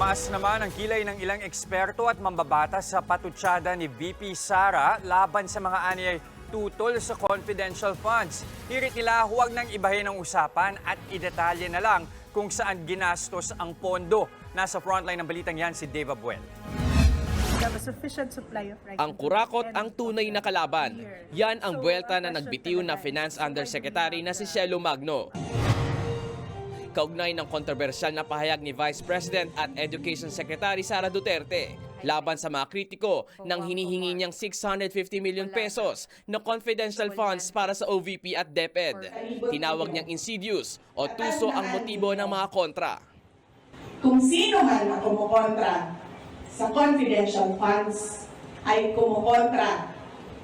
Tumaas naman ang kilay ng ilang eksperto at mambabatas sa patutsada ni VP Sara laban sa mga anyay tutol sa confidential funds. Hirit nila huwag nang ibahin ang usapan at idetalye na lang kung saan ginastos ang pondo. Nasa frontline ng balitang yan si Dave Abuel. Ang kurakot ang tunay na kalaban. Yan ang buwelta na nagbitiw na Finance Undersecretary na si Shelo Magno. Kaugnay ng kontrobersyal na pahayag ni Vice President at Education Secretary Sara Duterte laban sa mga kritiko ng hinihingi niyang 650 million pesos na confidential funds para sa OVP at DepEd. Tinawag niyang insidious o tuso ang motibo ng mga kontra. Kung sino man ang kumukontra sa confidential funds ay kumukontra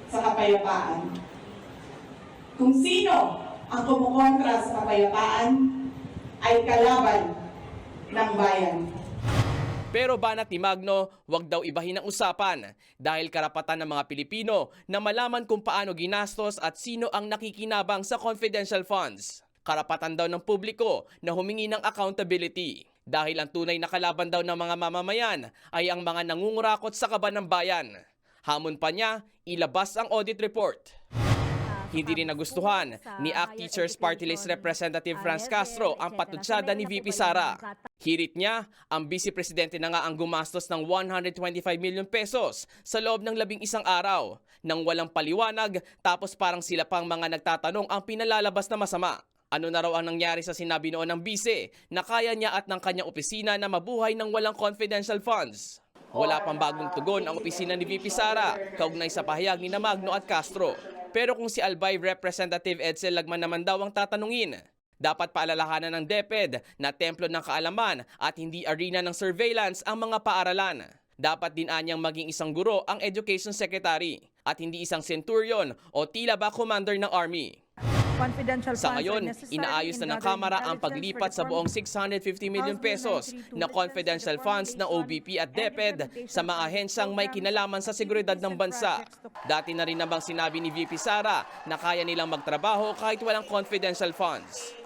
sa kapayapaan. Kung sino ang kumukontra sa kapayapaan ay kalaban ng bayan. Pero banat ni Magno, wag daw ibahin ang usapan dahil karapatan ng mga Pilipino na malaman kung paano ginastos at sino ang nakikinabang sa confidential funds. Karapatan daw ng publiko na humingi ng accountability dahil ang tunay na kalaban daw ng mga mamamayan ay ang mga nangungurakot sa kaban ng bayan. Hamon pa niya, ilabas ang audit report. Hindi rin nagustuhan ni ACT Teachers Party List Representative Franz Castro ang patutsada ni VP Sara. Hirit niya, ang Vice Presidente na nga ang gumastos ng 125 million pesos sa loob ng labing isang araw nang walang paliwanag tapos parang sila pang mga nagtatanong ang pinalalabas na masama. Ano na raw ang nangyari sa sinabi noon ng bise na kaya niya at ng kanyang opisina na mabuhay ng walang confidential funds? Wala pang bagong tugon ang opisina ni VP Sara kaugnay sa pahayag ni na Magno at Castro. Pero kung si Albay Representative Edsel Lagman naman daw ang tatanungin, dapat paalalahanan ng DepEd na templo ng kaalaman at hindi arena ng surveillance ang mga paaralan. Dapat din anyang maging isang guro ang Education Secretary at hindi isang centurion o tila ba commander ng army. Sa ngayon, inaayos in na ng Kamara ang paglipat sa buong formation 650 million pesos 932 na confidential funds ng OBP at DepEd sa mga ahensyang may kinalaman sa seguridad ng bansa. Dati na rin namang sinabi ni VP Sara na kaya nilang magtrabaho kahit walang confidential funds.